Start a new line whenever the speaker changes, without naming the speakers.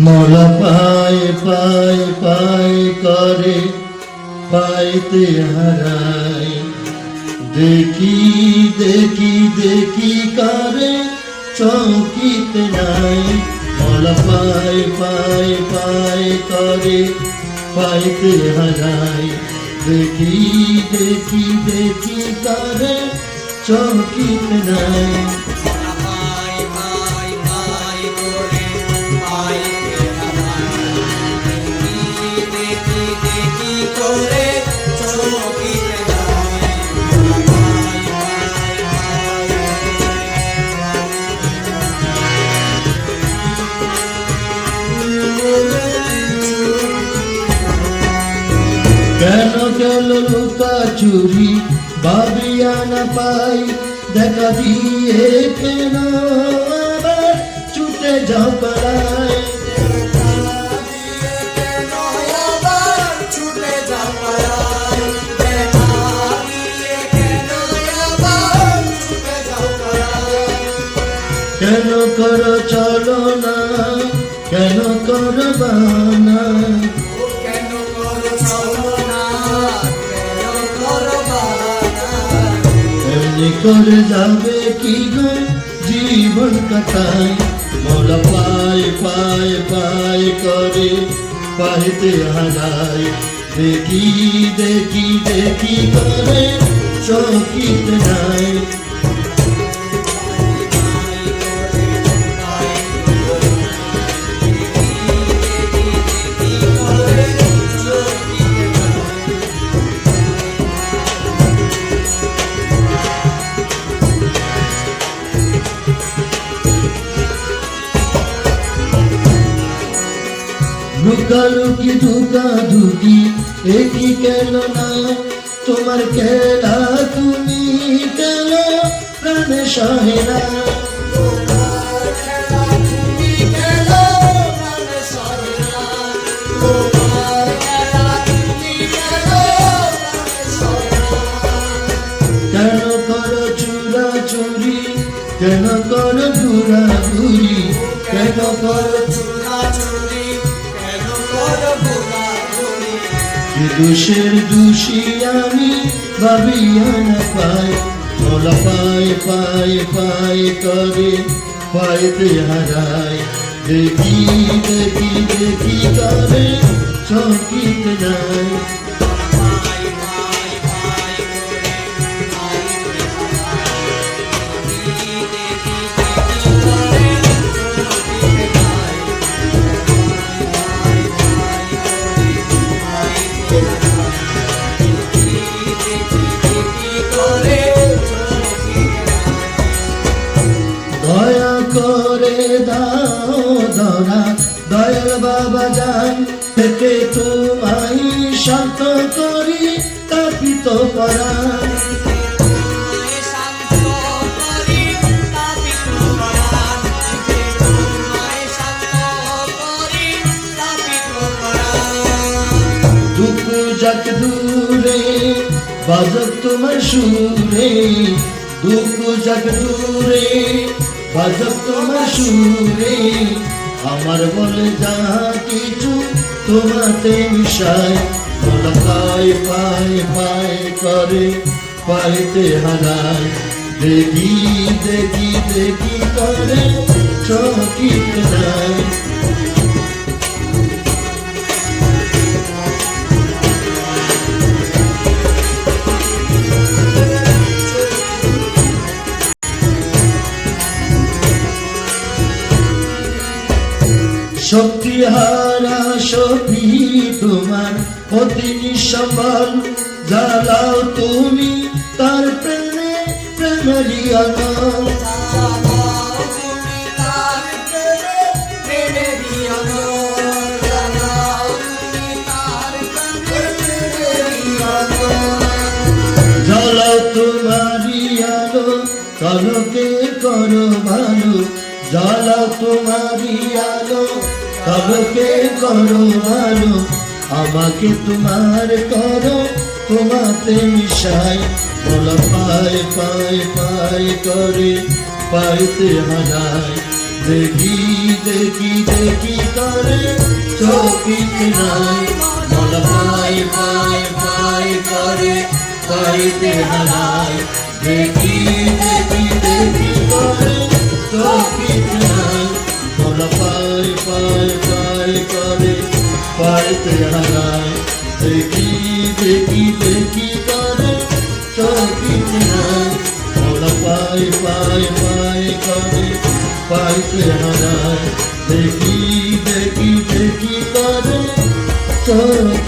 মোলা পায় পাই পায় করে, পাইতে হারাই। দেখি দেখি দেখি করে চৌকিতে নাই। মোলা পাই পায় পাই করে, পাইতে হারাই। দেখি দেখি দেখি করে চৌকিতে নাই। গেল লুকা চুরি ভাবিয়া না পাই, দেখা দিয়ে কেন ছুটে যাও পাড়ায়।
কেন
কর চলো না, কেন কর এমনি করে যাবে কি জীবন কথাই মোলা পায় পায় পায় করে, পাইতে হারাই। দেখি দেখি দেখি করে চকিতে নাই। লুকালুকি ধুকা ধুকি একই কেন না? তোমার খেলা তুমি কেন? প্রাণে চুরা চুরি কেন করো ঘুরা ঘুরি কেন করো কি দোষের দোষী আমি ভাবিয়া না পাই মোলা পায় পায় পায় করে পায়তে হারাই দেখি দেখি দেখি করে চকিতে নাই। থেকে তোমায় শান্ত করি, তাপিত পরা যাক দূরে, বাজক তোমার সুরে। দুঃখ যাক দূরে, বাজক তোমার সুরে। আমার বলে যা কিছু তোমাতে মিশায় বলা পাই পাই পাই করে, পাইতে হারায় দেখি দেখি দেখি করে চকিত নাই শক্তি হারা সখী তোমার অতি নিঃসম্বল জ্বালাও তুমি তার প্রেমে প্রেমেরই আলো করো ভালো। জ্বালাও তোমারই আলো কালোকে করো ভালো, আমাকে তোমার করো, তোমাতে মিশাই বলা পায় পায় পায় করে, পাইতে হারায়। দেখি দেখি দেখি করে, চকিতে নাই। মন পাই পাই পাই করে, পাইতে হারাই দেখি পাইতে হারাই দেখি দেখি দেখি করে চকিতে নাই। মন পাই পাই পাই করে, পাইতে হারাই দেখি দেখি দেখি করে নাই